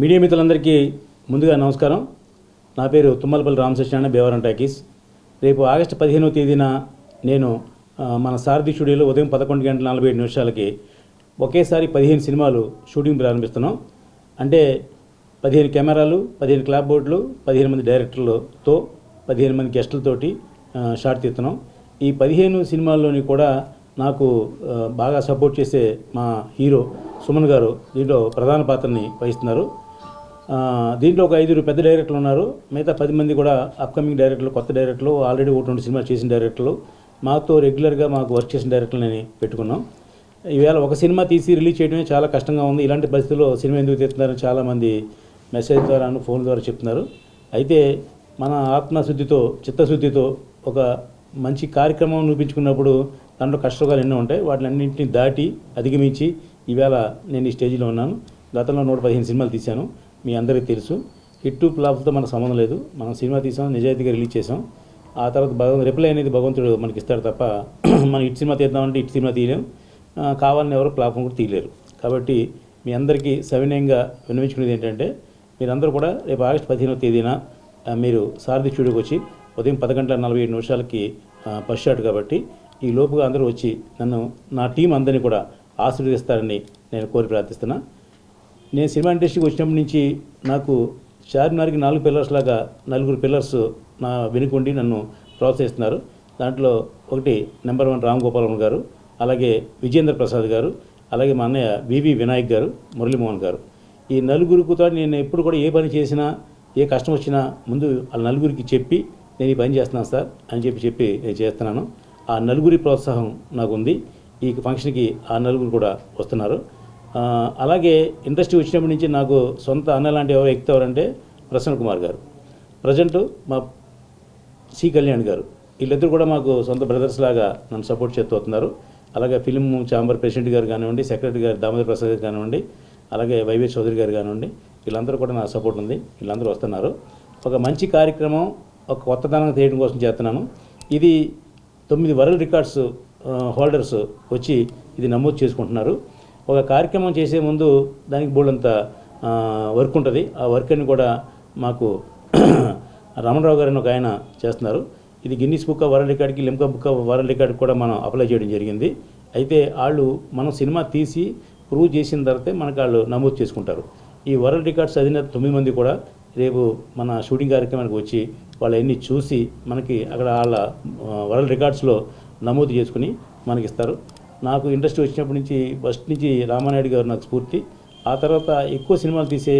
Media మిత్రులందరికీ ముందుగా నమస్కారం. నా పేరు తుమ్మలపల్లి రామకృష్ణ బేవరం టాకీస్. రేపు ఆగస్టు పదిహేనవ తేదీన నేను మన సారథి స్టూడియోలో ఉదయం పదకొండు గంటల నలభై ఏడు నిమిషాలకి ఒకేసారి పదిహేను సినిమాలు షూటింగ్ ప్రారంభిస్తున్నాం. అంటే పదిహేను కెమెరాలు పదిహేను క్లాప్ బోర్డులు పదిహేను మంది డైరెక్టర్లతో పదిహేను మంది గెస్టులతోటి షార్ట్ షాట్ తీస్తున్నాం. ఈ పదిహేను సినిమాల్లోని కూడా నాకు బాగా సపోర్ట్ చేసే మా హీరో సుమన్ గారు దీంట్లో ప్రధాన పాత్రని వహిస్తున్నారు. దీంట్లో ఒక ఐదుగురు పెద్ద డైరెక్టర్లు ఉన్నారు. మిగతా పది మంది కూడా అప్కమింగ్ డైరెక్టర్లు కొత్త డైరెక్టర్లు ఆల్రెడీ ఒకటి రెండు సినిమా చేసిన డైరెక్టర్లు మాతో రెగ్యులర్గా మాకు వర్క్ చేసిన డైరెక్టర్లని పెట్టుకున్నాం. ఈవేళ ఒక సినిమా తీసి రిలీజ్ చేయడమే చాలా కష్టంగా ఉంది. ఇలాంటి పరిస్థితుల్లో సినిమా ఎందుకు తీస్తున్నారని చాలామంది మెసేజ్ ద్వారా ఫోన్ ద్వారా చెప్తున్నారు. అయితే మన ఆత్మశుద్ధితో చిత్తశుద్ధితో ఒక మంచి కార్యక్రమం చూపించుకున్నప్పుడు దాంట్లో కష్టకాలు ఎన్నో ఉంటాయి. వాటిలన్నింటినీ దాటి అధిగమించి ఈవేళ నేను ఈ స్టేజ్లో ఉన్నాను. గతంలో నూట పదిహేను సినిమాలు తీశాను. మీ అందరికీ తెలుసు. హిట్ ఫ్లాప్తో మనకు సంబంధం లేదు. మనం సినిమా తీసాం నిజాయితీగా రిలీజ్ చేసాం. ఆ తర్వాత భగవంతు రిప్లై అనేది భగవంతుడు మనకి ఇస్తాడు తప్ప మనం ఇటు సినిమా తీద్దామంటే ఇటు సినిమా తీయలేం. కావాలని ఎవరు ప్లాట్ఫామ్ కూడా తీయలేరు. కాబట్టి మీ అందరికీ సవినయంగా విన్నవించుకునేది ఏంటంటే మీరందరూ కూడా రేపు ఆగస్టు పదిహేనవ తేదీన మీరు సారథి స్టూడియోకి వచ్చి ఉదయం పది గంటల నలభై ఏడు నిమిషాలకి బస్ షాట్ కాబట్టి ఈ లోపుగా అందరూ వచ్చి నన్ను నా టీం అందరినీ కూడా ఆశీర్వదిస్తారని నేను కోరి ప్రార్థిస్తున్నాను నేను సినిమా ఇండస్ట్రీకి వచ్చినప్పటి నుంచి నాకు చార్మినార్కి నాలుగు పిల్లర్స్ లాగా నలుగురు పిల్లర్స్ నా వెనుకుండి నన్ను ప్రోత్సహిస్తున్నారు. దాంట్లో ఒకటి నెంబర్ వన్ రామ్ గోపాలన్ గారు అలాగే విజేంద్ర ప్రసాద్ గారు అలాగే మా అన్నయ్య వివి వినాయక్ గారు మురళీమోహన్ గారు. ఈ నలుగురితో నేను ఎప్పుడు కూడా ఏ పని చేసినా ఏ కష్టం వచ్చినా ముందు ఆ నలుగురికి చెప్పి నేను ఈ పని చేస్తున్నాను సార్ అని చెప్పి చెప్పి నేను చేస్తున్నాను. ఆ నలుగురి ప్రోత్సాహం నాకు ఉంది ఈ ఫంక్షన్కి ఆ నలుగురు కూడా వస్తున్నారు. అలాగే ఇండస్ట్రీ వచ్చినప్పటి నుంచి నాకు సొంత అన్న లాంటి ఎవరు వ్యక్తి ఎవరంటే ప్రసన్న కుమార్ గారు. ప్రజెంట్ మా సి కళ్యాణ్ గారు. వీళ్ళిద్దరు కూడా మాకు సొంత బ్రదర్స్ లాగా నన్ను సపోర్ట్ చేస్తూ వస్తున్నారు. అలాగే ఫిలిం ఛాంబర్ ప్రెసిడెంట్ గారు కానివ్వండి సెక్రటరీ గారు దామోదర్ ప్రసాద్ గారు కానివ్వండి అలాగే వైవే చౌదరి గారు కానివ్వండి వీళ్ళందరూ కూడా నా సపోర్ట్ ఉంది. వీళ్ళందరూ వస్తున్నారు. ఒక మంచి కార్యక్రమం ఒక కొత్తదనం తీయడం కోసం చేస్తున్నాను. ఇది తొమ్మిది వరల్డ్ రికార్డ్స్ హోల్డర్స్ వచ్చి ఇది నమోదు చేసుకుంటున్నారు. ఒక కార్యక్రమం చేసే ముందు దానికి బోల్డంత వర్క్ ఉంటుంది. ఆ వర్క్ అని కూడా మాకు రమణరావు గారు అని ఒక ఆయన చేస్తున్నారు. ఇది Guinness book of world రికార్డ్కి Limca Book of World Record కూడా మనం అప్లై చేయడం జరిగింది. అయితే వాళ్ళు మనం సినిమా తీసి ప్రూవ్ చేసిన తర్వాతే మనకు వాళ్ళు నమోదు చేసుకుంటారు. ఈ వరల్డ్ రికార్డ్స్ చదివిన తొమ్మిది మంది కూడా రేపు మన షూటింగ్ కార్యక్రమానికి వచ్చి వాళ్ళన్నీ చూసి మనకి అక్కడ వాళ్ళ వరల్డ్ రికార్డ్స్లో నమోదు చేసుకుని మనకి ఇస్తారు నాకు ఇండస్ట్రీ వచ్చినప్పటి నుంచి ఫస్ట్ నుంచి రామానాయుడు గారు నాకు స్ఫూర్తి. ఆ తర్వాత ఎక్కువ సినిమాలు తీసే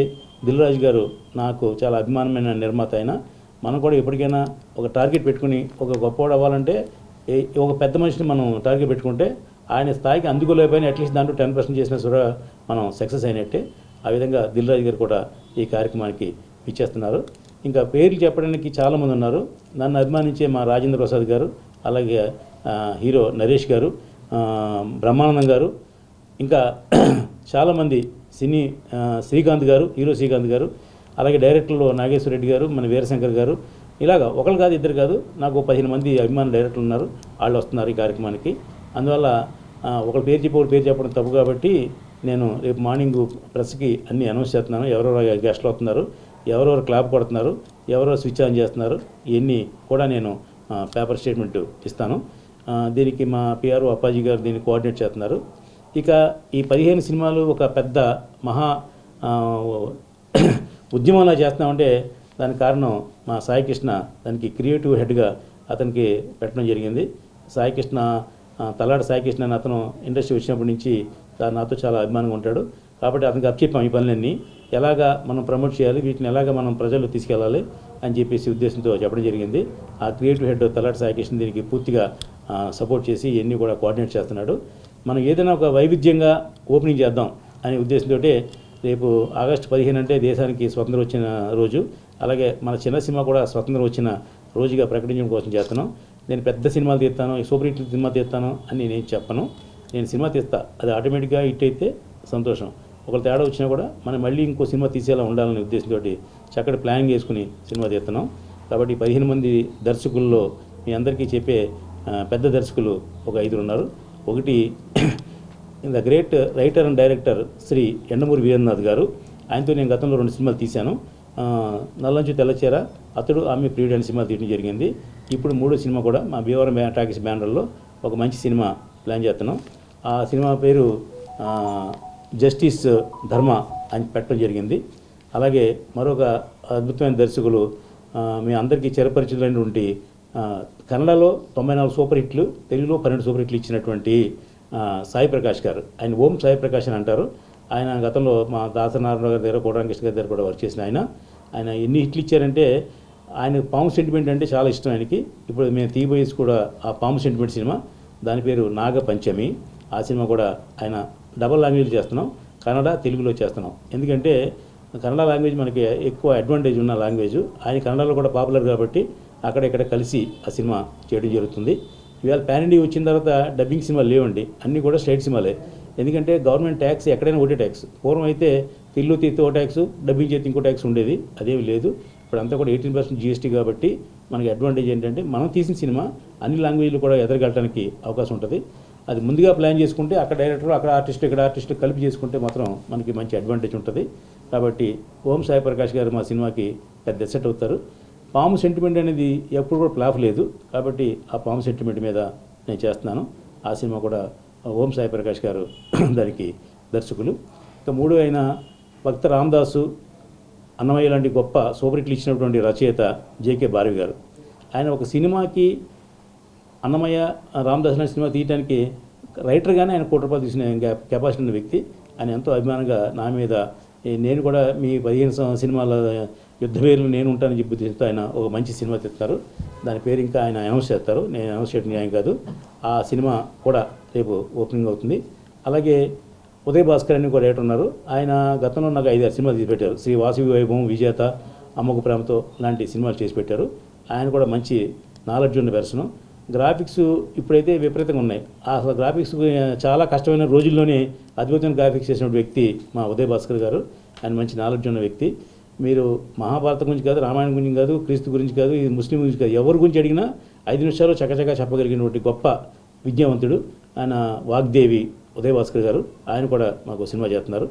దిల్రాజు గారు నాకు చాలా అభిమానమైన నిర్మాత అయినా మనం కూడా ఎప్పటికైనా ఒక టార్గెట్ పెట్టుకుని ఒక గొప్పవాడు అవ్వాలంటే ఒక పెద్ద మనిషిని మనం టార్గెట్ పెట్టుకుంటే ఆయన స్థాయికి అందుకోలేకపోయినా అట్లీస్ట్ దాంట్లో టెన్ పర్సెంట్ చేసినా కూడా మనం సక్సెస్ అయినట్టే. ఆ విధంగా దిల్రాజు గారు కూడా ఈ కార్యక్రమానికి ఇచ్చేస్తున్నారు ఇంకా పేర్లు చెప్పడానికి చాలామంది ఉన్నారు. నన్ను అభిమానించే మా రాజేంద్ర ప్రసాద్ గారు అలాగే హీరో నరేష్ గారు. బ్రహ్మానందం గారు ఇంకా చాలామంది సినీ శ్రీకాంత్ గారు హీరో శ్రీకాంత్ గారు అలాగే డైరెక్టర్లు నాగేశ్వర రెడ్డి గారు మన వీరశంకర్ గారు ఇలాగ ఒకరు కాదు ఇద్దరు కాదు నాకు పదిహేను మంది అభిమాన డైరెక్టర్లు ఉన్నారు వాళ్ళు వస్తున్నారు ఈ కార్యక్రమానికి. అందువల్ల ఒకరు పేరు చెప్పి ఒకరు పేరు చెప్పడం తప్పు కాబట్టి నేను రేపు మార్నింగ్ ప్రెస్కి అన్నీ అనౌన్స్ చేస్తున్నాను. ఎవరెవరు గెస్ట్లు వస్తున్నారు ఎవరెవరు క్లాప్ కొడుతున్నారు ఎవరెవరు స్విచ్ ఆన్ చేస్తున్నారు ఇవన్నీ కూడా నేను పేపర్ స్టేట్మెంట్ ఇస్తాను. దీనికి మా పిఆర్ఓ అప్పాజీ గారు దీన్ని కోఆర్డినేట్ చేస్తున్నారు. ఇక ఈ పదిహేను సినిమాలు ఒక పెద్ద మహా ఉద్యమంలా చేస్తున్నామంటే దానికి కారణం మా సాయికృష్ణ దానికి క్రియేటివ్ హెడ్గా అతనికి పెట్టడం జరిగింది. సాయికృష్ణ తలాడు సాయికృష్ణ అని అతను ఇండస్ట్రీ వచ్చినప్పటి నుంచి తా- నాతో చాలా అభిమానంగా ఉంటాడు. కాబట్టి అతనికి అప్పచెప్పాం ఈ పనులన్నీ. ఎలాగా మనం ప్రమోట్ చేయాలి వీటిని ఎలాగా మనం ప్రజలు తీసుకెళ్ళాలి అని చెప్పేసి ఉద్దేశంతో చెప్పడం జరిగింది. ఆ క్రియేటివ్ హెడ్ తలాటి సాయికృష్ణ దీనికి పూర్తిగా సపోర్ట్ చేసి ఇవన్నీ కూడా కోఆర్డినేట్ చేస్తున్నాడు. మనం ఏదైనా ఒక వైవిధ్యంగా ఓపెనింగ్ చేద్దాం అనే ఉద్దేశంతో రేపు ఆగస్టు పదిహేను అంటే దేశానికి స్వతంత్రం వచ్చిన రోజు అలాగే మన చిన్న సినిమా కూడా స్వతంత్రం వచ్చిన రోజుగా ప్రకటించడం కోసం చేస్తున్నాం. నేను పెద్ద సినిమాలు తీస్తాను సూపర్ హిట్ సినిమా తీస్తాను అని నేను చెప్పను. నేను సినిమా తీస్తా అది ఆటోమేటిక్గా హిట్ అయితే సంతోషం. ఒకరు తేడా వచ్చినా కూడా మనం మళ్ళీ ఇంకో సినిమా తీసేలా ఉండాలనే ఉద్దేశంతో చక్కటి ప్లానింగ్ చేసుకుని సినిమా తీస్తున్నాం. కాబట్టి పదిహేను మంది దర్శకుల్లో మీ అందరికీ చెప్పే పెద్ద దర్శకులు ఒక ఐదుగురు ఉన్నారు. ఒకటి the great writer and director Shri Yandamuri Veeranath గారు. ఆయనతో నేను గతంలో రెండు సినిమాలు తీశాను. నల్లంచు తెల్లచీర అతడు ఆమె ప్రియుడు అనే సినిమా తీయడం జరిగింది. ఇప్పుడు మూడో సినిమా కూడా మా భీవరం టాకీస్ బ్యానర్లో ఒక మంచి సినిమా ప్లాన్ చేస్తున్నాం. ఆ సినిమా పేరు జస్టిస్ ధర్మ అని పెట్టడం జరిగింది. అలాగే మరొక అద్భుతమైన దర్శకులు మీ అందరికీ చిరపరిచితులైనటువంటి కన్నడలో తొంభై నాలుగు సూపర్ హిట్లు తెలుగులో పన్నెండు సూపర్ హిట్లు ఇచ్చినటువంటి సాయి ప్రకాష్ గారు. ఆయన ఓం సాయి ప్రకాష్ అని అంటారు. ఆయన గతంలో మా దాసనారాయణ గారి దగ్గర కోటరామకృష్ణ గారి దగ్గర కూడా వర్క్ చేసిన ఆయన. ఆయన ఎన్ని హిట్లు ఇచ్చారంటే ఆయన పాము సెంటిమెంట్ అంటే చాలా ఇష్టం ఆయనకి. ఇప్పుడు మేము తీయబోయేసి కూడా ఆ పాము సెంటిమెంట్ సినిమా దాని పేరు నాగ పంచమి. ఆ సినిమా కూడా ఆయన డబల్ లాంగ్వేజ్ చేస్తున్నాం. కన్నడ తెలుగులో చేస్తున్నాం. ఎందుకంటే కన్నడ లాంగ్వేజ్ మనకి ఎక్కువ అడ్వాంటేజ్ ఉన్న లాంగ్వేజ్ ఆయన కన్నడలో కూడా పాపులర్ కాబట్టి అక్కడ ఇక్కడ కలిసి ఆ సినిమా చేయడం జరుగుతుంది. ఇవాళ పాన్ ఇండియా వచ్చిన తర్వాత డబ్బింగ్ సినిమాలు లేవండి. అన్నీ కూడా స్టేట్ సినిమాలే. ఎందుకంటే గవర్నమెంట్ ట్యాక్స్ ఎక్కడైనా ఒకటే ట్యాక్స్ పూర్వం అయితే తిల్లు తీస్తే ఒక ట్యాక్స్ డబ్బింగ్ చేతి ఇంకో ట్యాక్స్ ఉండేది. అదేమి లేదు. ఇప్పుడు అంతా కూడా ఎయిటీన్ పర్సెంట్ జీఎస్టీ కాబట్టి మనకి అడ్వాంటేజ్ ఏంటంటే మనం తీసిన సినిమా అన్ని లాంగ్వేజ్లు కూడా ఎదరగలటానికి అవకాశం ఉంటుంది. అది ముందుగా ప్లాన్ చేసుకుంటే అక్కడ డైరెక్టర్ అక్కడ ఆర్టిస్ట్ ఇక్కడ ఆర్టిస్ట్ కలిపి చేసుకుంటే మాత్రం మనకి మంచి అడ్వాంటేజ్ ఉంటుంది. కాబట్టి ఓం సాయి ప్రకాష్ గారు మా సినిమాకి పెద్ద సెట్ అవుతారు. పాము సెంటిమెంట్ అనేది ఎప్పుడు కూడా ప్లాఫ్ లేదు. కాబట్టి ఆ పాము సెంటిమెంట్ మీద నేను చేస్తున్నాను. ఆ సినిమా కూడా ఓం సాయి ప్రకాష్ గారు దానికి దర్శకులు. ఇక మూడు అయిన భక్త రామదాసు అన్నమయ్య లాంటి గొప్ప సూపరిట్లు ఇచ్చినటువంటి రచయిత జేకే భారవి గారు. ఆయన ఒక సినిమాకి అన్నమయ్య రామదాస్ అనే సినిమా తీయడానికి రైటర్గానే ఆయన కోటి రూపాయలు తీసిన కెపాసిటీ ఉన్న వ్యక్తి. ఆయన ఎంతో అభిమానంగా నా మీద నేను కూడా మీ పదిహేను సినిమాల యుద్ధ పేరు నేను ఉంటానని చెప్పి ఆయన ఒక మంచి సినిమా తెస్తారు. దాని పేరు ఇంకా ఆయన అనౌన్స్ చేస్తారు. నేను అనౌన్స్ చేయడం న్యాయం కాదు. ఆ సినిమా కూడా రేపు ఓపెనింగ్ అవుతుంది. అలాగే ఉదయ్ భాస్కర్ అని కూడా రైటర్ ఉన్నారు. ఆయన గతంలో నాకు ఐదారు సినిమాలు తీసి పెట్టారు. శ్రీ వాసవి వైభవం విజేత అమ్మకు ప్రేమతో లాంటి సినిమాలు చేసి పెట్టారు. ఆయన కూడా మంచి నాలెడ్జ్ ఉన్న దర్శనం గ్రాఫిక్స్ ఇప్పుడైతే విపరీతంగా ఉన్నాయి. అసలు గ్రాఫిక్స్ చాలా కష్టమైన రోజుల్లోనే అద్భుతమైన గ్రాఫిక్స్ చేసిన వ్యక్తి మా ఉదయ్ భాస్కర్ గారు. ఆయన మంచి నాలెడ్జ్ ఉన్న వ్యక్తి. మీరు మహాభారతం గురించి కాదు రామాయణం గురించి కాదు క్రీస్తు గురించి కాదు ఇది ముస్లిం గురించి కాదు ఎవరి గురించి అడిగినా ఐదు నిమిషాలు చకచకా చెప్పగలిగినటువంటి గొప్ప విద్యావంతుడు ఆయన వాగ్దేవి ఉదయ్ భాస్కర్ గారు. ఆయన కూడా మాకు సినిమా చేస్తున్నారు.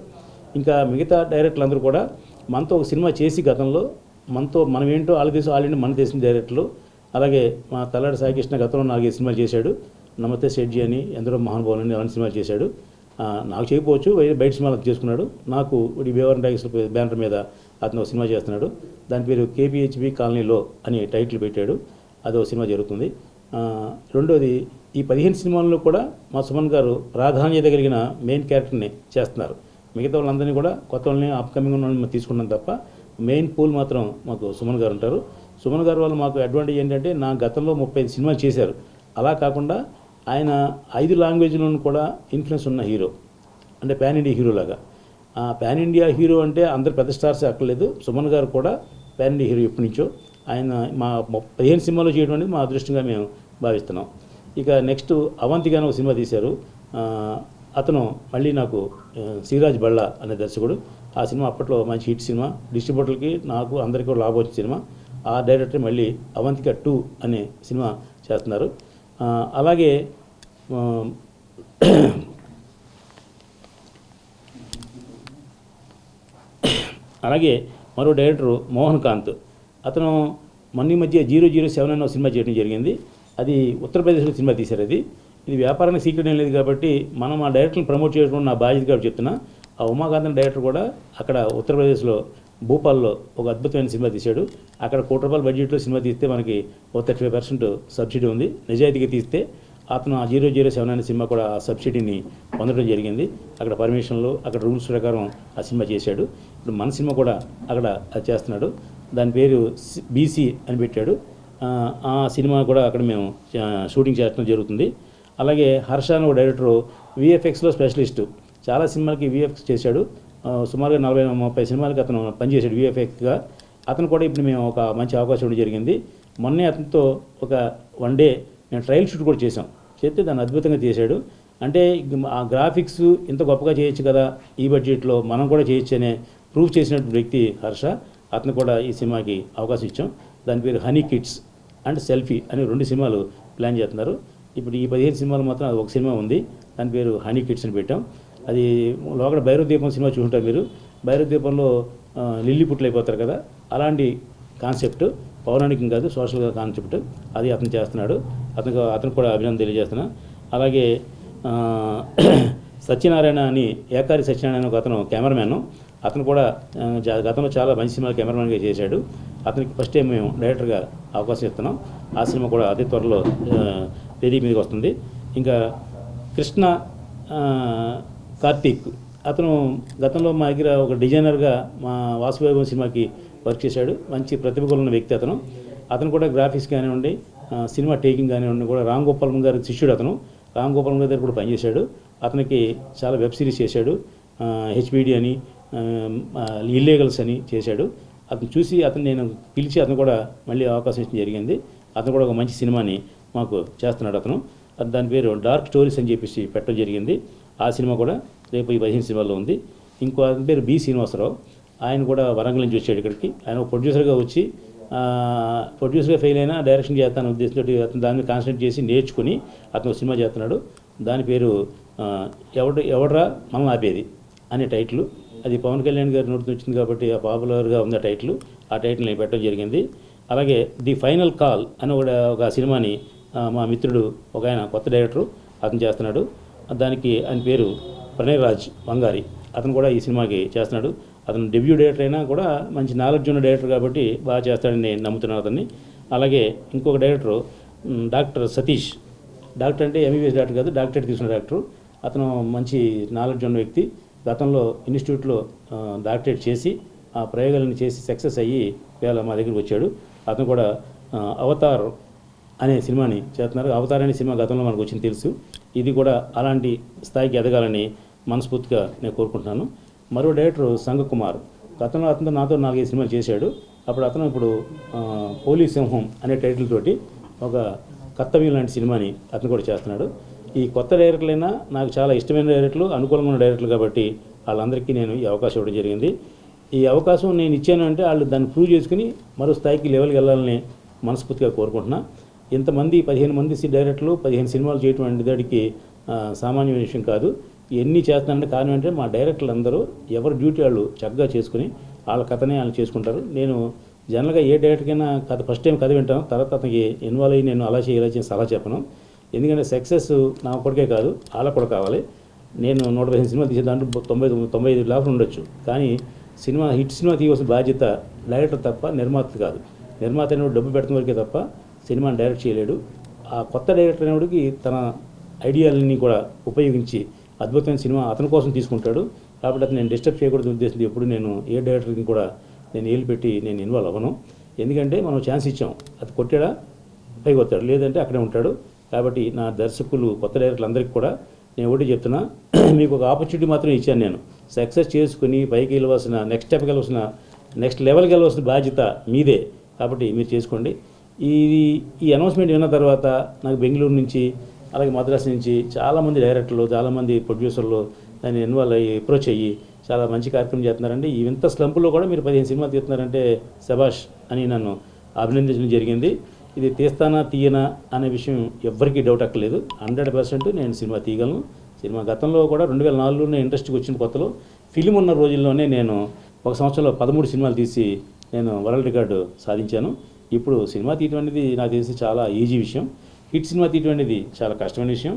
ఇంకా మిగతా డైరెక్టర్లు అందరూ కూడా మనతో ఒక సినిమా చేసి గతంలో మనతో మనం ఏంటో వాళ్ళ ఆల్రెడీ మన దేశం డైరెక్టర్లు అలాగే మా తల్లాడి సాయికృష్ణ గతంలో నాలుగైదు సినిమాలు చేశాడు. నమస్తే షెడ్జీ అని ఎందరో మహానుభావులు అని అలాంటి సినిమాలు చేశాడు. నాకు చేయకపోవచ్చు బయట సినిమాలు చేసుకున్నాడు. నాకు ఈ బేవరం టైగర్స్ బ్యానర్ మీద అతను ఒక సినిమా చేస్తున్నాడు. దాని పేరు కేపీహెచ్బి కాలనీలో అని టైటిల్ పెట్టాడు. అదో సినిమా జరుగుతుంది. రెండోది ఈ పదిహేను సినిమాల్లో కూడా మా సుమన్ గారు ప్రాధాన్యత కలిగిన మెయిన్ క్యారెక్టర్ని చేస్తున్నారు. మిగతా వాళ్ళందరినీ కూడా కొత్త వాళ్ళని అప్కమింగ్ ఉన్న వాళ్ళని తీసుకున్నాం తప్ప మెయిన్ పూల్ మాత్రం మాకు సుమన్ గారు ఉంటారు. సుమన్ గారు వాళ్ళు మాకు అడ్వాంటేజ్ ఏంటంటే నా గతంలో ముప్పై ఐదు సినిమాలు చేశారు. అలా కాకుండా ఆయన ఐదు లాంగ్వేజ్లను కూడా ఇన్ఫ్లుయెన్స్ ఉన్న హీరో. అంటే పాన్ ఇండియా హీరో లాగా. పాన్ ఇండియా హీరో అంటే అందరు పెద్ద స్టార్స్ అక్కర్లేదు. సుమన్ గారు కూడా పాన్ ఇండియా హీరో ఎప్పటి నుంచో. ఆయన మా పదిహేను సినిమాలు చేయడం అనేది మా అదృష్టంగా మేము భావిస్తున్నాం. ఇక నెక్స్ట్ అవంతిగా ఒక సినిమా తీశారు. అతను మళ్ళీ నాకు శ్రీరాజ్ బళ్ళ అనే దర్శకుడు. ఆ సినిమా అప్పట్లో మంచి హిట్ సినిమా. డిస్ట్రిబ్యూటర్కి నాకు అందరికీ కూడా లాభం వచ్చే సినిమా. ఆ డైరెక్టర్ మళ్ళీ అవంతిక టూ అనే సినిమా చేస్తున్నారు. అలాగే అలాగే మరో డైరెక్టర్ మోహన్ కాంత్. అతను మొన్న ఈ మధ్య జీరో జీరో సెవెన్ అన్న సినిమా చేయడం జరిగింది. అది ఉత్తరప్రదేశ్లో సినిమా తీశారు అది. ఇది వ్యాపారానికి సీక్రెట్ ఏం లేదు కాబట్టి మనం ఆ డైరెక్టర్ని ప్రమోట్ చేయడం నా బాధ్యత కాబట్టి చెప్తున్నా. ఆ ఉమాకాంత్ డైరెక్టర్ కూడా అక్కడ ఉత్తరప్రదేశ్లో భూపాల్లో ఒక అద్భుతమైన సినిమా తీశాడు. అక్కడ కోటి రూపాయల బడ్జెట్లో సినిమా తీస్తే మనకి ఒక థర్టీ ఫైవ్ పర్సెంట్ సబ్సిడీ ఉంది. నిజాయితీగా తీస్తే అతను ఆ జీరో జీరో సెవెన్ అనే సినిమా కూడా ఆ సబ్సిడీని పొందడం జరిగింది. అక్కడ పర్మిషన్లు అక్కడ రూల్స్ ప్రకారం ఆ సినిమా చేశాడు. ఇప్పుడు మన సినిమా కూడా అక్కడ అది చేస్తున్నాడు. దాని పేరు బీసీ అని పెట్టాడు. ఆ, సినిమా కూడా అక్కడ మేము షూటింగ్ చేయడం జరుగుతుంది. అలాగే హర్ష అని ఒక డైరెక్టరు విఎఫ్ఎక్స్లో స్పెషలిస్టు. చాలా సినిమాలకి విఎఫ్ఎక్స్ చేశాడు. సుమారుగా నలభై ముప్పై సినిమాలకి అతను పనిచేశాడు విఎఫ్ఎక్స్గా అతను కూడా ఇప్పుడు మేము ఒక మంచి అవకాశం ఇవ్వడం జరిగింది. మొన్నే అతనితో ఒక వన్ డే మేము ట్రయల్ షూట్ కూడా చేసాం చేస్తే దాన్ని అద్భుతంగా తీశాడు అంటే ఆ గ్రాఫిక్స్ ఇంత గొప్పగా చేయొచ్చు కదా ఈ బడ్జెట్లో మనం కూడా చేయొచ్చు అనే ప్రూవ్ చేసినటువంటి వ్యక్తి హర్ష. అతను కూడా ఈ సినిమాకి అవకాశం ఇచ్చాం. దాని పేరు హనీ కిడ్స్ అండ్ సెల్ఫీ అనే రెండు సినిమాలు ప్లాన్ చేస్తున్నారు. ఇప్పుడు ఈ పదిహేను సినిమాలు మాత్రం అది ఒక సినిమా ఉంది. దాని పేరు హనీ కిడ్స్ అని పెట్టాం. అది లోపల భైరవ దీపం సినిమా చూసుంటారు మీరు. భైరవ దీపంలో లిల్లీ పుట్లు అయిపోతారు కదా అలాంటి కాన్సెప్ట్ పౌరాణికం కాదు సోషల్ కాన్సెప్ట్. అది అతను చేస్తున్నాడు. అతనికి అతను కూడా అభినందన తెలియజేస్తున్నా. అలాగే సత్యనారాయణ అని ఏకారి సత్యనారాయణ ఒక అతను కెమెరామ్యాన్. అతను కూడా గతంలో చాలా మంచి సినిమా కెమెరామ్యాన్గా చేశాడు. అతనికి ఫస్ట్ టైం మేము డైరెక్టర్గా అవకాశం ఇస్తున్నాం. ఆ సినిమా కూడా అతి త్వరలో ఆ, వేదిక మీదకి వస్తుంది. ఇంకా కృష్ణ కార్తీక్. అతను గతంలో మా దగ్గర ఒక డిజైనర్గా మా వాసువైభవం సినిమాకి వర్క్ చేశాడు. మంచి ప్రతిభ ఉన్న వ్యక్తి అతను. అతను కూడా గ్రాఫిక్స్ కానివ్వండి సినిమా టేకింగ్ కానివ్వండి కూడా రామ్ గోపాలం గారి శిష్యుడు అతను. రామ్ గోపాలం గారి దగ్గర కూడా పనిచేశాడు. అతనికి చాలా వెబ్ సిరీస్ చేశాడు. హెచ్బిడి అని ఇల్లీగల్స్ అని చేశాడు. అతను చూసి అతను నేను పిలిచి అతను కూడా మళ్ళీ అవకాశం ఇచ్చడం జరిగింది. అతను కూడా ఒక మంచి సినిమాని మాకు చేస్తున్నాడు అతను. దాని పేరు డార్క్ స్టోరీస్ అని చెప్పేసి పెట్టడం జరిగింది. ఆ సినిమా కూడా రేపు ఈ పదిహేను సినిమాల్లో ఉంది. ఇంకో అతని పేరు బి శ్రీనివాసరావు. ఆయన కూడా వరంగల్ నుంచి వచ్చాడు ఇక్కడికి. ఆయన ఒక ప్రొడ్యూసర్గా వచ్చి ప్రొడ్యూసర్గా ఫెయిల్ అయినా డైరెక్షన్ చేస్తాను ఉద్దేశంతో అతను దాన్ని కాన్సన్ట్రేట్ చేసి నేర్చుకుని అతను సినిమా చేస్తున్నాడు. దాని పేరు ఎవడు ఎవడ్రా మనం ఆపేది అనే టైటిల్ అది పవన్ కళ్యాణ్ గారి నోటి వచ్చింది కాబట్టి ఆ పాపులర్గా ఉంది ఆ టైటిల్ ఆ టైటిల్ నేను పెట్టడం జరిగింది. అలాగే ది ఫైనల్ కాల్ అని ఒక ఒక సినిమాని మా మిత్రుడు ఒక ఆయన కొత్త డైరెక్టరు అతను చేస్తున్నాడు. దానికి ఆయన పేరు ప్రణయ్ రాజ్ వంగారి. అతను కూడా ఈ సినిమాకి చేస్తున్నాడు. అతను డెబ్యూ డైరెక్టర్ అయినా కూడా మంచి నాలెడ్జ్ ఉన్న డైరెక్టర్ కాబట్టి బాగా చేస్తాడని నేను నమ్ముతున్నాను అతన్ని. అలాగే ఇంకొక డైరెక్టరు డాక్టర్ సతీష్. డాక్టర్ అంటే ఎంబీబీఎస్ డాక్టర్ కాదు డాక్టరేట్ తీసుకున్న డాక్టర్. అతను మంచి నాలెడ్జ్ ఉన్న వ్యక్తి. గతంలో ఇన్స్టిట్యూట్లో డాక్టరేట్ చేసి ఆ ప్రయోగాలను చేసి సక్సెస్ అయ్యి వేళ మా దగ్గరికి వచ్చాడు. అతను కూడా అవతార్ అనే సినిమాని చేస్తున్నారు. అవతార్ అనే సినిమా గతంలో మనకు వచ్చింది తెలుసు. ఇది కూడా అలాంటి స్థాయికి ఎదగాలని మనస్ఫూర్తిగా నేను కోరుకుంటున్నాను. మరో డైరెక్టర్ సంగకుమార్ గతంలో అతను నాతో నాలుగైదు సినిమాలు చేశాడు. అప్పుడు అతను ఇప్పుడు పోలీ పోలీస్ సింహం అనే టైటిల్ తోటి ఒక కర్తవ్యం లాంటి సినిమాని అతను కూడా చేస్తున్నాడు. ఈ కొత్త డైరెక్టర్లైనా నాకు చాలా ఇష్టమైన డైరెక్టర్లు అనుకూలంగా ఉన్న డైరెక్టర్లు కాబట్టి వాళ్ళందరికీ నేను ఈ అవకాశం ఇవ్వడం జరిగింది. ఈ అవకాశం నేను ఇచ్చాను అంటే వాళ్ళు దాన్ని ప్రూవ్ చేసుకుని మరో స్థాయికి లెవెల్కి వెళ్ళాలని మనస్ఫూర్తిగా కోరుకుంటున్నాను ఇంతమంది పదిహేను మంది సి- డైరెక్టర్లు పదిహేను సినిమాలు చేయటం అనే దానికి సామాన్యమైన విషయం కాదు. ఎన్ని చేస్తానంటే కారణం ఏంటంటే మా డైరెక్టర్లు అందరూ ఎవరి డ్యూటీ వాళ్ళు చక్కగా చేసుకుని వాళ్ళ కథనే వాళ్ళు చేసుకుంటారు. నేను జనరల్గా ఏ డైరెక్టర్కైనా కథ ఫస్ట్ టైం కథ వింటాను. తర్వాత అతనికి ఇన్వాల్వ్ అయ్యి నేను అలా చేయాలి ఇలా చేసి సలహా చెప్పను. ఎందుకంటే సక్సెస్ నా ఒక్కడికే కాదు వాళ్ళకు కూడా కావాలి. నేను నూట పదిహేను సినిమాలు తీసే దాంట్లో తొంభై తొమ్మిది- తొంభై ఐదు లాభం ఉండొచ్చు. కానీ సినిమా హిట్ సినిమా తీయవలసిన బాధ్యత డైరెక్టర్ తప్ప నిర్మాత కాదు. నిర్మాత అనేవాడు డబ్బు పెడుతున్న వరకే తప్ప సినిమాని డైరెక్ట్ చేయలేడు. ఆ కొత్త డైరెక్టర్ అనేవాడికి తన ఐడియాలని కూడా ఉపయోగించి అద్భుతమైన సినిమా అతని కోసం తీసుకుంటాడు. కాబట్టి అతను నేను డిస్టర్బ్ చేయకూడదు ఉద్దేశంతో ఎప్పుడు నేను ఏ డైరెక్టర్కి కూడా నేను ఏలు పెట్టి నేను ఇన్వాల్వ్ అవ్వను. ఎందుకంటే మనం ఛాన్స్ ఇచ్చాం. అది కొట్టాడా? పైకి వస్తాడు లేదంటే అక్కడే ఉంటాడు. కాబట్టి నా దర్శకులు కొత్త డైరెక్టర్లు అందరికీ కూడా నేను ఒకటి చెప్తున్నా మీకు ఒక ఆపర్చునిటీ మాత్రం ఇచ్చాను నేను. సక్సెస్ చేసుకుని పైకి వెళ్ళవలసిన నెక్స్ట్ స్టెప్కి వెళ్ళవలసిన నెక్స్ట్ లెవెల్కి వెళ్ళవలసిన బాధ్యత మీదే. కాబట్టి మీరు చేసుకోండి. ఈ ఈ అనౌన్స్మెంట్ విన్న తర్వాత నాకు బెంగళూరు నుంచి అలాగే మద్రాసు నుంచి చాలామంది డైరెక్టర్లు చాలామంది ప్రొడ్యూసర్లు దాన్ని ఇన్వాల్వ్ అయ్యి అప్రోచ్ అయ్యి చాలా మంచి కార్యక్రమం చేస్తున్నారండి. ఈ వింత స్లంపులో కూడా మీరు పదిహేను సినిమాలు తీస్తున్నారంటే శబాష్ అని నన్ను అభినందించడం జరిగింది. ఇది తీస్తానా తీయనా అనే విషయం ఎవ్వరికీ డౌట్ అక్కర్లేదు. హండ్రెడ్ పర్సెంట్ నేను సినిమా తీయగలను. సినిమా గతంలో కూడా రెండు వేల నాలుగులోనే ఇండస్ట్రీకి వచ్చిన కొత్తలో ఫిలిం ఉన్న రోజుల్లోనే నేను ఒక సంవత్సరంలో పదమూడు సినిమాలు తీసి నేను వరల్డ్ రికార్డు సాధించాను. ఇప్పుడు సినిమా తీయటం అనేది నాకు తెలిసి చాలా ఈజీ విషయం. హిట్ సినిమా తీయటం అనేది చాలా కష్టమైన విషయం.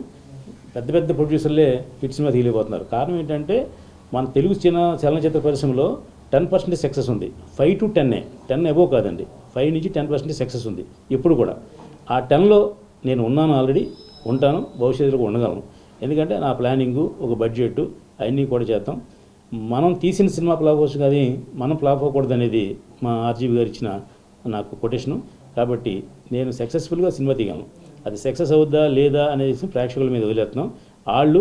పెద్ద పెద్ద ప్రొడ్యూసర్లే హిట్ సినిమా తీయలేకపోతున్నారు. కారణం ఏంటంటే మన తెలుగు చిన్న చలనచిత్ర పరిశ్రమలో టెన్ పర్సెంట్ సక్సెస్ ఉంది. ఫైవ్ టు టెన్నే. టెన్ అబోవ్ కాదండి. ఫైవ్ నుంచి టెన్ పర్సెంట్ సక్సెస్ ఉంది. ఇప్పుడు కూడా. ఆ టెన్లో నేను ఉన్నాను ఆల్రెడీ ఉంటాను భవిష్యత్తులో ఉండగలను. ఎందుకంటే నా ప్లానింగు ఒక బడ్జెట్ అవన్నీ కూడా చేస్తాం మనం తీసిన సినిమా ఫ్లాప్ అవ్వచ్చు కానీ మనం ఫ్లాప్ అవ్వకూడదు అనేది మా ఆర్జీవి గారు ఇచ్చిన నాకు కొటేషను. కాబట్టి నేను సక్సెస్ఫుల్గా సినిమా దిగాను. అది సక్సెస్ అవుద్దా లేదా అనేసి ప్రేక్షకుల మీద వదిలేస్తున్నాం. వాళ్ళు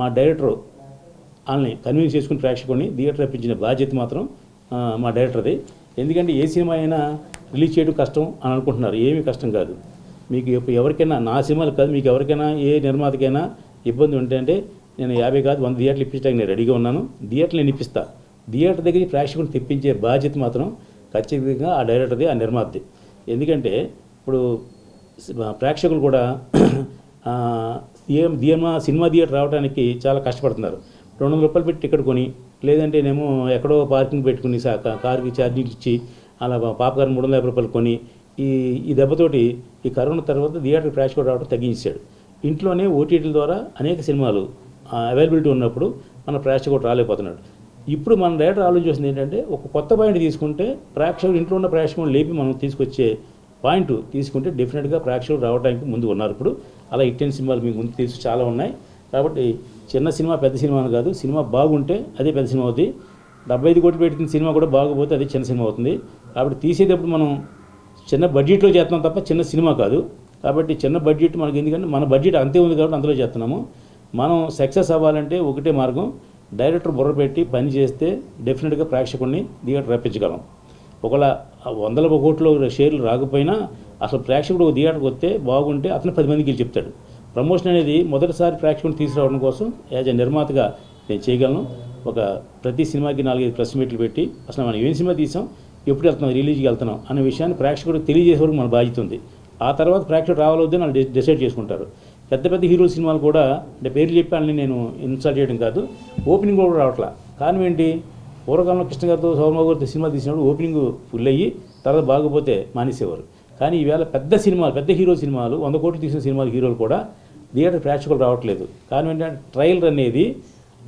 మా డైరెక్టర్ వాళ్ళని కన్విన్స్ చేసుకుని ప్రేక్షకుడిని థియేటర్ రప్పించిన బాధ్యత మాత్రం మా డైరెక్టర్ది. ఎందుకంటే ఏ సినిమా అయినా రిలీజ్ చేయడం కష్టం అని అనుకుంటున్నారు. ఏమీ కష్టం కాదు. మీకు ఎవరికైనా నా సినిమాలు కాదు మీకు ఎవరికైనా ఏ నిర్మాతకైనా ఇబ్బంది ఉంటే అంటే నేను యాభై కాదు వంద థియేటర్లు ఇప్పించడానికి నేను రెడీగా ఉన్నాను. థియేటర్లు నేను ఇప్పిస్తా. థియేటర్ దగ్గర ప్రేక్షకుని తెప్పించే బాధ్యత మాత్రం ఖచ్చితంగా ఆ డైరెక్టర్ది ఆ నిర్మాతది. ఎందుకంటే ఇప్పుడు ప్రేక్షకులు కూడా ఆ, థియే- థియేమా సినిమా థియేటర్ రావడానికి చాలా కష్టపడుతున్నారు. రెండు వందల రూపాయలు పెట్టి టికెట్ కొని లేదంటేనేమో ఎక్కడో పార్కింగ్ పెట్టుకుని సా కారుకి ఛార్జింగ్ ఇచ్చి అలా పాపకారం మూడు వందల యాభై రూపాయలు కొని ఈ ఈ దెబ్బతోటి ఈ కరోనా తర్వాత థియేటర్ ప్రేక్షకులు రావడం తగ్గించాడు ఇంట్లోనే ఓటీటీల ద్వారా అనేక సినిమాలు అవైలబిలిటీ ఉన్నప్పుడు మన ప్రేక్షకుడు రాలేకపోతున్నాడు. ఇప్పుడు మన డైరెక్టర్ ఆలోచించింది ఏంటంటే ఒక కొత్త పాయింట్ తీసుకుంటే ప్రేక్షకులు ఇంట్లో ఉన్న ప్రేక్షకులను లేపి మనం తీసుకొచ్చే పాయింట్ తీసుకుంటే డెఫినెట్గా ప్రేక్షకులు రావడానికి ముందు ఉన్నారు. ఇప్పుడు అలా ఇట్టెన్ సినిమాలు మీకు ముందు తెలుసు చాలా ఉన్నాయి. కాబట్టి చిన్న సినిమా పెద్ద సినిమా అని కాదు సినిమా బాగుంటే అదే పెద్ద సినిమా అవుతుంది డెబ్బై ఐదు కోట్లు పెట్టిన సినిమా కూడా బాగపోతే అదే చిన్న సినిమా అవుతుంది. కాబట్టి తీసేటప్పుడు మనం చిన్న బడ్జెట్లో చేస్తున్నాం తప్ప చిన్న సినిమా కాదు. కాబట్టి చిన్న బడ్జెట్ మనకి ఎందుకంటే మన బడ్జెట్ అంతే ఉంది కాబట్టి అందులో చేస్తున్నాము. మనం సక్సెస్ అవ్వాలంటే ఒకటే మార్గం. డైరెక్టర్ బుర్ర పెట్టి పని చేస్తే డెఫినెట్గా ప్రేక్షకుడిని థియేటర్ రప్పించగలం. ఒకవేళ వందల కోట్లు షేర్లు రాకపోయినా అసలు ప్రేక్షకుడు ఒక థియేటర్కి వస్తే బాగుంటే అతను పది మందికి వెళ్ళి చెప్తాడు. ప్రమోషన్ అనేది మొదటిసారి ప్రేక్షకుడిని తీసుకురావడం కోసం యాజ్ ఎ నిర్మాతగా నేను చేయగలను. ఒక ప్రతి సినిమాకి నాలుగైదు ప్రెస్ మీట్లు పెట్టి అసలు మనం ఏం సినిమా తీసాం ఎప్పుడు వెళ్తున్నాం రిలీజ్కి వెళ్తున్నాం అనే విషయాన్ని ప్రేక్షకుడికి తెలియజేసే వరకు మన బాధ్యత ఉంది. ఆ తర్వాత ప్రేక్షకుడు రావాలొద్దని వాళ్ళు డి- డిసైడ్ చేసుకుంటారు. పెద్ద పెద్ద హీరో సినిమాలు కూడా అంటే పేర్లు చెప్పాలని నేను ఇన్స్టాల్ చేయడం కాదు. ఓపెనింగ్ కూడా రావట్లా. కారణం ఏంటి? పూర్వకాలంలో కృష్ణ గారితో సోమబాబు గారితో సినిమా తీసినప్పుడు ఓపెనింగ్ ఫుల్ అయ్యి తర్వాత బాగపోతే మానేసేవారు. కానీ ఈవేళ పెద్ద సినిమాలు పెద్ద హీరో సినిమాలు వంద కోట్లు తీసిన సినిమాలు హీరోలు కూడా థియేటర్ ప్రేక్షకులు రావట్లేదు. కారణం ఏంటంటే ట్రయల్ అనేది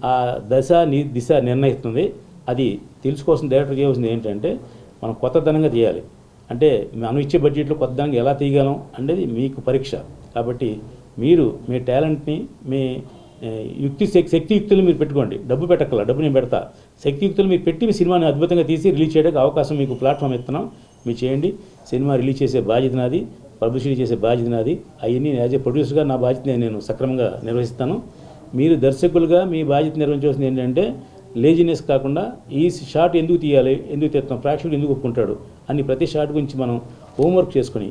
ఆ దశ ని- దిశ నిర్ణయిస్తుంది. అది తెలుసుకోవాల్సిన డైరెక్టర్ చేయవలసింది ఏంటంటే మనం కొత్తదనంగా తీయాలి. అంటే మనం ఇచ్చే బడ్జెట్లో కొత్తదనంగా ఎలా తీయగలం అనేది మీకు పరీక్ష. కాబట్టి మీరు మీ టాలెంట్ని మీ యుక్తి శక్తియుక్తులు మీరు పెట్టుకోండి. డబ్బు పెట్టక్కల డబ్బు నేను పెడతా. శక్తియుక్తులు మీరు పెట్టి మీ సినిమాని అద్భుతంగా తీసి రిలీజ్ చేయడానికి అవకాశం మీకు ప్లాట్ఫామ్ ఇస్తున్నాం మీరు చేయండి. సినిమా రిలీజ్ చేసే బాధ్యత నాది పబ్లిసిటీ చేసే బాధ్యత నాది. అవన్నీ యాజ్ ఏ ప్రొడ్యూసర్గా నా బాధ్యత నేను సక్రమంగా నిర్వహిస్తాను. మీరు దర్శకులుగా మీ బాధ్యత నిర్వహించవలసింది ఏంటంటే లేజినెస్ కాకుండా ఈ షాట్ ఎందుకు తీయాలి ఎందుకు తీస్తాం ప్రేక్షకుడు ఎందుకు ఒప్పుకుంటాడు అని ప్రతి షాట్ గురించి మనం హోంవర్క్ చేసుకుని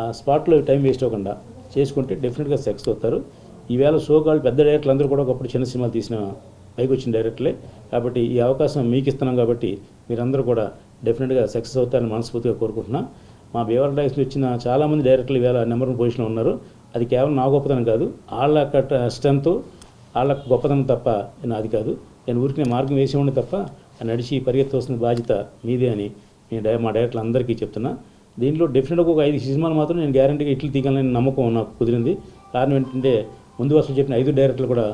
ఆ స్పాట్లో టైం వేస్ట్ అవ్వకుండా చేసుకుంటే డెఫినెట్గా సక్సెస్ అవుతారు. ఈవేళ షో కాల్ పెద్ద డైరెక్టర్లు అందరూ కూడా ఒకప్పుడు చిన్న సినిమాలు తీసిన పైకి వచ్చిన డైరెక్టర్లే. కాబట్టి ఈ అవకాశం మీకు ఇస్తున్నాం కాబట్టి మీరందరూ కూడా డెఫినెట్గా సక్సెస్ అవుతారని మనస్ఫూర్తిగా కోరుకుంటున్నా. మా బీవర్ డైస్లో వచ్చిన చాలామంది డైరెక్టర్లు ఈవేళ నెంబర్ వన్ పొజిషన్లో ఉన్నారు. అది కేవలం నా గొప్పతనం కాదు వాళ్ళ స్ట్రెంత్ వాళ్ళ గొప్పతనం తప్ప నాది కాదు. నేను ఊరికి మార్గం వేసి ఉండి తప్ప నడిచి పరిగెత్తవలసిన బాధ్యత మీదే అని నేను డై- మా డైరెక్టర్లు అందరికీ చెప్తున్నా. దీంట్లో డెఫినెట్గా ఒక ఐదు సినిమాలు మాత్రం నేను గ్యారంటీగా ఇట్లు తీయాలని నమ్మకం నాకు కుదిరింది. కారణం ఏంటంటే ముందు వరుసలో చెప్పిన ఐదు డైరెక్టర్లు కూడా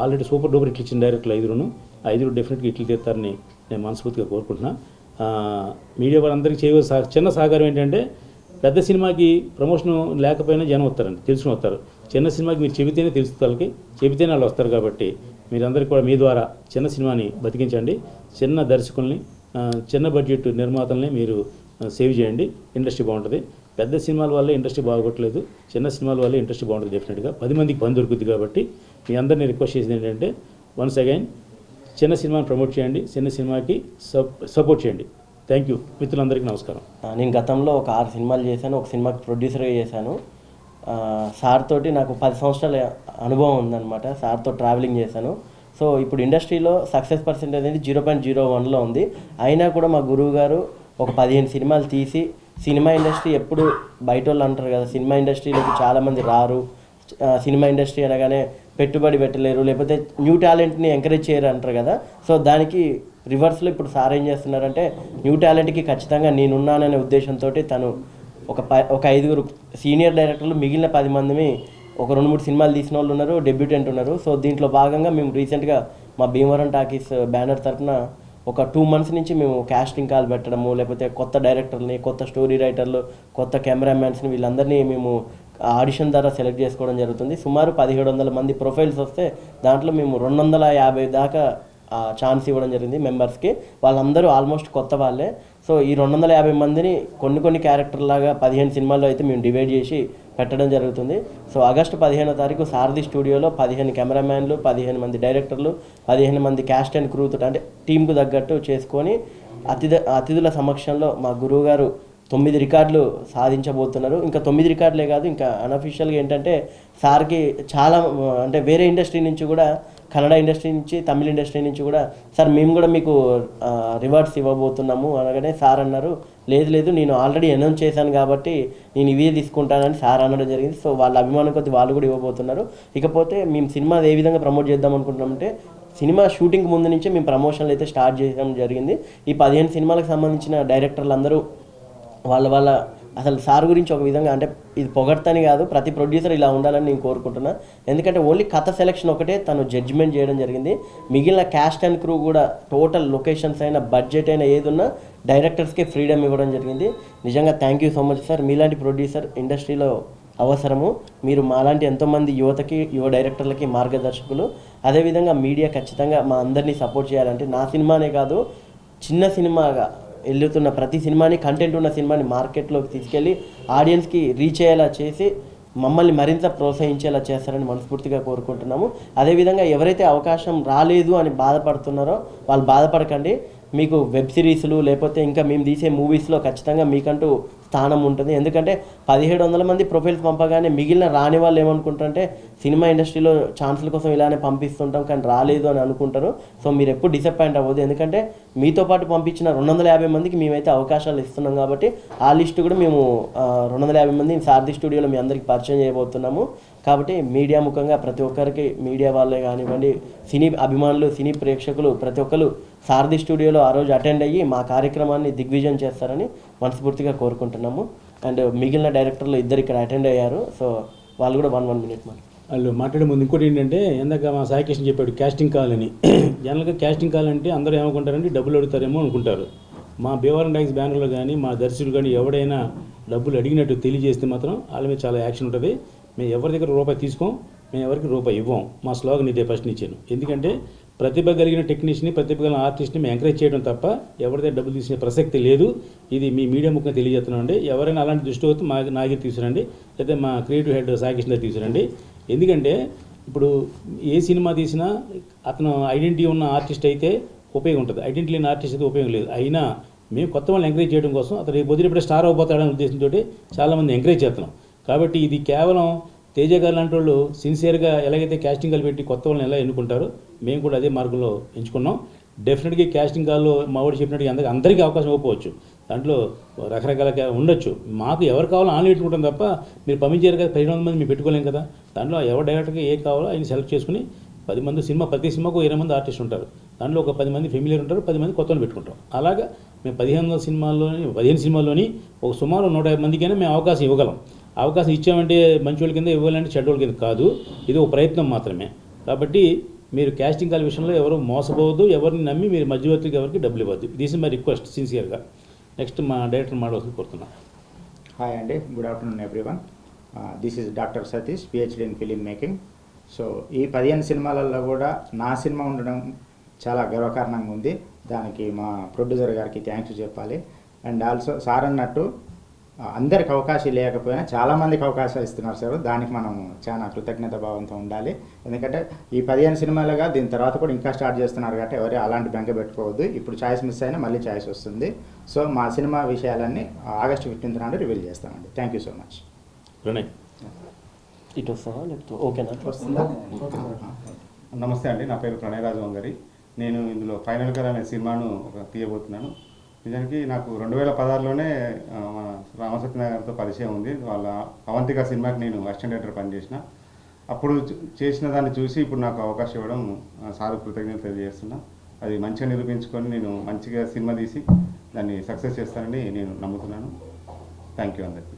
ఆల్రెడీ సూపర్ డూపర్ ఇట్లు ఇచ్చిన డైరెక్టర్లు ఐదురును ఐదురు ఐదుగురు డెఫినెట్గా ఇట్లు తీస్తారని నేను మనస్ఫూర్తిగా కోరుకుంటున్నా. మీడియా వాళ్ళందరికీ చేయవలసిన చిన్న సహకారం ఏంటంటే పెద్ద సినిమాకి ప్రమోషన్ లేకపోయినా జనం వస్తారండి తెలుసుకుని వస్తారు. చిన్న సినిమాకి మీరు చెబితేనే తెలుస్తుంది వాళ్ళకి చెబితేనే వాళ్ళు వస్తారు కాబట్టి మీరందరికీ కూడా మీ ద్వారా చిన్న సినిమాని బతికించండి. చిన్న దర్శకుల్ని చిన్న బడ్జెట్ నిర్మాతల్ని మీరు సేవ్ చేయండి. ఇండస్ట్రీ బాగుంటుంది. పెద్ద సినిమాల వల్ల ఇండస్ట్రీ బాగోట్లేదు. చిన్న సినిమాల వల్ల ఇండస్ట్రీ బాగుంటుంది డెఫినెట్గా పది మందికి పని దొరుకుతుంది కాబట్టి మీ అందరినీ రిక్వెస్ట్ చేసింది ఏంటంటే వన్స్ అగైన్ చిన్న సినిమాని ప్రమోట్ చేయండి. చిన్న సినిమాకి సపోర్ట్ చేయండి. థ్యాంక్ యూ మిత్రులందరికీ నమస్కారం. నేను గతంలో ఒక ఆరు సినిమాలు చేశాను. ఒక సినిమాకి ప్రొడ్యూసర్గా చేశాను. సార్ తోటి నాకు పది సంవత్సరాల అనుభవం ఉందన్నమాట. సార్తో ట్రావెలింగ్ చేశాను. సో ఇప్పుడు ఇండస్ట్రీలో సక్సెస్ పర్సెంట్ అనేది జీరో పాయింట్ జీరో వన్లో ఉంది. అయినా కూడా మా గురువు గారు ఒక పదిహేను సినిమాలు తీసి సినిమా ఇండస్ట్రీ ఎప్పుడు బయట వాళ్ళు అంటారు కదా సినిమా ఇండస్ట్రీలోకి చాలామంది రారు. సినిమా ఇండస్ట్రీ అనగానే పెట్టుబడి పెట్టలేరు లేకపోతే న్యూ టాలెంట్ని ఎంకరేజ్ చేయరు అంటారు కదా. సో దానికి రివర్స్లో ఇప్పుడు సార్ ఏం చేస్తున్నారంటే న్యూ టాలెంట్కి ఖచ్చితంగా నేనున్నాననే ఉద్దేశంతో తను ఒక ప ఒక ఐదుగురు సీనియర్ డైరెక్టర్లు మిగిలిన పది మందిని ఒక రెండు మూడు సినిమాలు తీసిన వాళ్ళు ఉన్నారు డెబ్యూటెంట్ ఉన్నారు. సో దీంట్లో భాగంగా మేము రీసెంట్గా మా భీమవరం టాకీస్ బ్యానర్ తరఫున ఒక టూ మంత్స్ నుంచి మేము క్యాస్టింగ్ కాల్ పెట్టడము లేకపోతే కొత్త డైరెక్టర్ని కొత్త స్టోరీ రైటర్లు కొత్త కెమెరామ్యాన్స్ని వీళ్ళందరినీ మేము ఆడిషన్ ద్వారా సెలెక్ట్ చేసుకోవడం జరుగుతుంది. సుమారు పదిహేడు వందల మంది ప్రొఫైల్స్ వస్తే దాంట్లో మేము రెండు వందల యాభై దాకా ఛాన్స్ ఇవ్వడం జరిగింది మెంబర్స్కి వాళ్ళందరూ ఆల్మోస్ట్ కొత్త వాళ్ళే. సో ఈ రెండు వందల యాభై మందిని కొన్ని కొన్ని క్యారెక్టర్ లాగా పదిహేను సినిమాల్లో అయితే మేము డివైడ్ చేసి పెట్టడం జరుగుతుంది. సో ఆగస్టు పదిహేనో తారీఖు సారథి స్టూడియోలో పదిహేను కెమెరామ్యాన్లు పదిహేను మంది డైరెక్టర్లు పదిహేను మంది క్యాస్ట్ అండ్ క్రూతో అంటే టీంకు తగ్గట్టు చేసుకొని అతిథి అతిథుల సమక్షంలో మా గురువు గారు తొమ్మిది రికార్డులు సాధించబోతున్నారు. ఇంకా తొమ్మిది రికార్డులే కాదు ఇంకా అనఫిషియల్గా ఏంటంటే సార్కి చాలా అంటే వేరే ఇండస్ట్రీ నుంచి కూడా కన్నడ ఇండస్ట్రీ నుంచి తమిళ ఇండస్ట్రీ నుంచి కూడా సార్ మేము కూడా మీకు రివార్డ్స్ ఇవ్వబోతున్నాము. అనగానే సార్ అన్నారు లేదు లేదు నేను ఆల్రెడీ అనౌన్స్ చేశాను కాబట్టి నేను ఇవే తీసుకుంటానని సార్ అనడం జరిగింది. సో వాళ్ళ అభిమానం కొద్ది వాళ్ళు కూడా ఇవ్వబోతున్నారు. ఇకపోతే మేము సినిమా ఏ విధంగా ప్రమోట్ చేద్దాం అనుకుంటున్నామంటే సినిమా షూటింగ్ ముందు నుంచే మేము ప్రమోషన్లు అయితే స్టార్ట్ చేయడం జరిగింది. ఈ పదిహేను సినిమాలకు సంబంధించిన డైరెక్టర్లు అందరూ వాళ్ళ వాళ్ళ అసలు సార్ గురించి ఒక విధంగా అంటే ఇది పొగడతని కాదు ప్రతి ప్రొడ్యూసర్ ఇలా ఉండాలని నేను కోరుకుంటున్నా. ఎందుకంటే ఓన్లీ కథ సెలెక్షన్ ఒకటే తను జడ్జిమెంట్ చేయడం జరిగింది. మిగిలిన క్యాస్ట్ అండ్ క్రూ కూడా టోటల్ లొకేషన్స్ అయినా బడ్జెట్ అయినా ఏది ఉన్నా డైరెక్టర్స్కే ఫ్రీడమ్ ఇవ్వడం జరిగింది. నిజంగా thank you so much sir మీలాంటి ప్రొడ్యూసర్ ఇండస్ట్రీలో అవసరము. మీరు మాలాంటి ఎంతోమంది యువతకి యువ డైరెక్టర్లకి మార్గదర్శకులు. అదేవిధంగా మీడియా ఖచ్చితంగా మా అందరినీ సపోర్ట్ చేయాలంటే నా సినిమానే కాదు చిన్న సినిమాగా వెళ్తున్న ప్రతి సినిమాని కంటెంట్ ఉన్న సినిమాని మార్కెట్లోకి తీసుకెళ్ళి ఆడియన్స్కి రీచ్ అయ్యేలా చేసి మమ్మల్ని మరింత ప్రోత్సహించేలా చేస్తారని మనస్ఫూర్తిగా కోరుకుంటున్నాము. అదేవిధంగా ఎవరైతే అవకాశం రాలేదు అని బాధపడుతున్నారో వాళ్ళు బాధపడకండి. మీకు వెబ్ సిరీస్లు లేకపోతే ఇంకా మేము తీసే మూవీస్లో ఖచ్చితంగా మీకంటూ స్థానం ఉంటుంది. ఎందుకంటే పదిహేడు వందల మంది ప్రొఫైల్స్ పంపగానే మిగిలిన రాని వాళ్ళు ఏమనుకుంటారంటే సినిమా ఇండస్ట్రీలో ఛాన్సుల కోసం ఇలానే పంపిస్తుంటాం కానీ రాలేదు అని అనుకుంటారు. సో మీరు ఎప్పుడు డిసప్పాయింట్ అవ్వదు ఎందుకంటే మీతో పాటు పంపించిన రెండు వందల యాభై మందికి మేమైతే అవకాశాలు ఇస్తున్నాం కాబట్టి ఆ లిస్ట్ కూడా మేము రెండు వందల యాభై మంది సారథి స్టూడియోలో మీ అందరికి పరిచయం చేయబోతున్నాము. కాబట్టి మీడియా ముఖంగా ప్రతి ఒక్కరికి మీడియా వాళ్ళే కానివ్వండి సినీ అభిమానులు సినీ ప్రేక్షకులు ప్రతి ఒక్కరు సారథి స్టూడియోలో ఆ రోజు అటెండ్ అయ్యి మా కార్యక్రమాన్ని దిగ్విజయం చేస్తారని మనస్ఫూర్తిగా కోరుకుంటున్నాము. అండ్ మిగిలిన డైరెక్టర్లు ఇద్దరు ఇక్కడ అటెండ్ అయ్యారు. సో వాళ్ళు కూడా వన్ వన్ మినిట్ మాట వాళ్ళు మాట్లాడే ముందు ఇంకోటి ఏంటంటే ఇందాక మా సాయి కృష్ణ చెప్పాడు క్యాస్టింగ్ కాల్ అని. జనరల్గా క్యాస్టింగ్ కాల్ అంటే అందరూ ఏమనుకుంటారంటే డబ్బులు అడుగుతారేమో అనుకుంటారు. మా బేవరం డైక్స్ బ్యానర్లో కానీ మా దర్శకులు కానీ ఎవడైనా డబ్బులు అడిగినట్టు తెలియజేస్తే మాత్రం వాళ్ళ మీద చాలా యాక్షన్ ఉంటుంది. మేము ఎవరి దగ్గర రూపాయి తీసుకోం మేము ఎవరికి రూపాయి ఇవ్వం. మా స్లోగన్ ఇదే ఫస్ట్ ఇచ్చాను. ఎందుకంటే ప్రతిభ కలిగిన టెక్నీషియన్ని ప్రతిభ కలిగిన ఆర్టిస్ట్ని మేము ఎంకరేజ్ చేయడం తప్ప ఎవరి దగ్గర డబ్బులు తీసిన ప్రసక్తి లేదు. ఇది మీ మీడియా ముఖంగా తెలియజేస్తున్నాం అండి ఎవరైనా అలాంటి దృష్టి వస్తే మా నాగే తీసుకురండి. లేదా మా క్రియేటివ్ హెడ్ సాగిష్ణ తీసుకురండి. ఎందుకంటే ఇప్పుడు ఏ సినిమా తీసినా అతను ఐడెంటిటీ ఉన్న ఆర్టిస్ట్ అయితే ఉపయోగం ఉంటుంది. ఐడెంటిటీ లేని ఆర్టిస్ట్ అయితే ఉపయోగం లేదు. అయినా మేము కొత్త వాళ్ళని ఎంకరేజ్ చేయడం కోసం అతను రేపు వదిలిపెట్టే స్టార్ అవబోతాడనే ఉద్దేశంతో చాలామంది ఎంకరేజ్ చేస్తున్నాం. కాబట్టి ఇది కేవలం తేజ గారు లాంటి వాళ్ళు సిన్సియర్గా ఎలాగైతే క్యాస్టింగ్ కాల్ పెట్టి కొత్త వాళ్ళని ఎలా ఎన్నుకుంటారో మేము కూడా అదే మార్గంలో ఎంచుకున్నాం. డెఫినెట్గా క్యాస్టింగ్ కాల్లో మా వాడు చెప్పినట్టు అందరికి అందరికీ అవకాశం ఇవ్వకపోవచ్చు. దాంట్లో రకరకాల ఉండొచ్చు. మాకు ఎవరు కావాలో ఆన్లైన్ పెట్టుకుంటాం తప్ప మీరు పంపించారు కదా పదిహేను మంది మేము పెట్టుకోలేం కదా. దాంట్లో ఎవరు డైరెక్ట్గా ఏ కావాలో ఆయన సెలెక్ట్ చేసుకుని పది మంది సినిమా ప్రతి సినిమాకు ఇరవై మంది ఆర్టిస్ట్ ఉంటారు. దాంట్లో ఒక పది మంది ఫెమిలియర్ ఉంటారు పది మంది కొత్తలు పెట్టుకుంటాం. అలాగా మేము పదిహేను వందల సినిమాల్లోని పదిహేను సినిమాల్లోని ఒక సుమారు నూట యాభై మందికైనా మేము అవకాశం ఇవ్వగలం. అవకాశం ఇచ్చామంటే మంచి వాళ్ళ కింద ఇవ్వాలంటే చెడ్డోళ్ళ కింద కాదు. ఇది ఒక ప్రయత్నం మాత్రమే. కాబట్టి మీరు క్యాస్టింగ్ కాల్ విషయంలో ఎవరు మోసపోవద్దు ఎవరిని నమ్మి మీరు మధ్యవర్తికి ఎవరికి డబ్బులు ఇవ్వద్దు. దిస్ ఇస్ మై రిక్వెస్ట్ సిన్సియర్గా నెక్స్ట్ మా డైరెక్టర్ మాడవలసి కోరుతున్నా హాయ్ అండి good afternoon everyone this is doctor Satish PhD in film making so ఈ పదిహేను సినిమాలలో కూడా నా సినిమా ఉండడం చాలా గర్వకారణంగా ఉంది. దానికి మా ప్రొడ్యూసర్ గారికి థ్యాంక్స్ చెప్పాలి. అండ్ ఆల్సో సార్ అన్నట్టు అందరికి అవకాశం లేకపోయినా చాలామందికి అవకాశాలు ఇస్తున్నారు సార్. దానికి మనం చాలా కృతజ్ఞత భావంతో ఉండాలి. ఎందుకంటే ఈ పదిహేను సినిమాలుగా దీని తర్వాత కూడా ఇంకా స్టార్ట్ చేస్తున్నారు కాబట్టి ఎవరు అలాంటి బెంక పెట్టుకోవద్దు. ఇప్పుడు ఛాయిస్ మిస్ అయినా మళ్ళీ ఛాయిస్ వస్తుంది. సో మా సినిమా విషయాలన్నీ ఆగస్టు ఫిఫ్టీన్త్ నాడు రివీల్ చేస్తామండి. Thank you so much Pranay. ఇటు ఓకేనా? నమస్తే అండి. నా పేరు ప్రణయరాజు వంగరి. నేను ఇందులో ఫైనల్ కర్ అనే సినిమాను ఒక తీయబోతున్నాను. నిజానికి నాకు రెండు వేల పదహారులోనే ఆ, మన గారితో పరిచయం ఉంది. వాళ్ళ అవంతిక సినిమాకి నేను అసిస్టెంట్ డైరెక్టర్ పనిచేసిన. అప్పుడు చేసిన దాన్ని చూసి ఇప్పుడు నాకు అవకాశం ఇవ్వడం సారు కృతజ్ఞత తెలియజేస్తున్నా. అది మంచిగా నిరూపించుకొని నేను మంచిగా సినిమా తీసి దాన్ని సక్సెస్ చేస్తానని నేను నమ్ముతున్నాను. థ్యాంక్ యూ అందరికీ.